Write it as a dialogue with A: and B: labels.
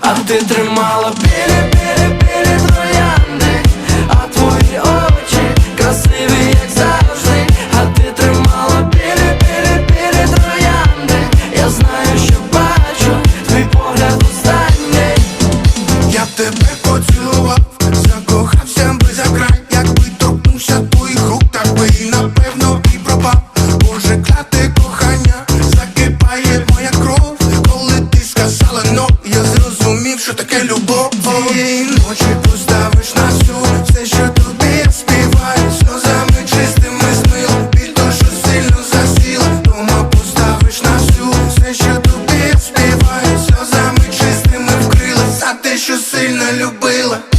A: А ти тримала білі, білі, білі троянди, а твої очі красиві, як завжди, а ти тримала білі, білі, білі троянди. Я знаю, що бачу, твій погляд останній.
B: Я б тебе поцілував, закохався би за край, якби торкнувся твоїх рук, так би і напевно зрозумів, що таке любов. Ночі поставиш на всю все, що туди співає сльозами чистими смилом біль душу сильно засіла Дома поставиш на всю все, що туди співає сльозами чистими вкрила за те, що сильно любила.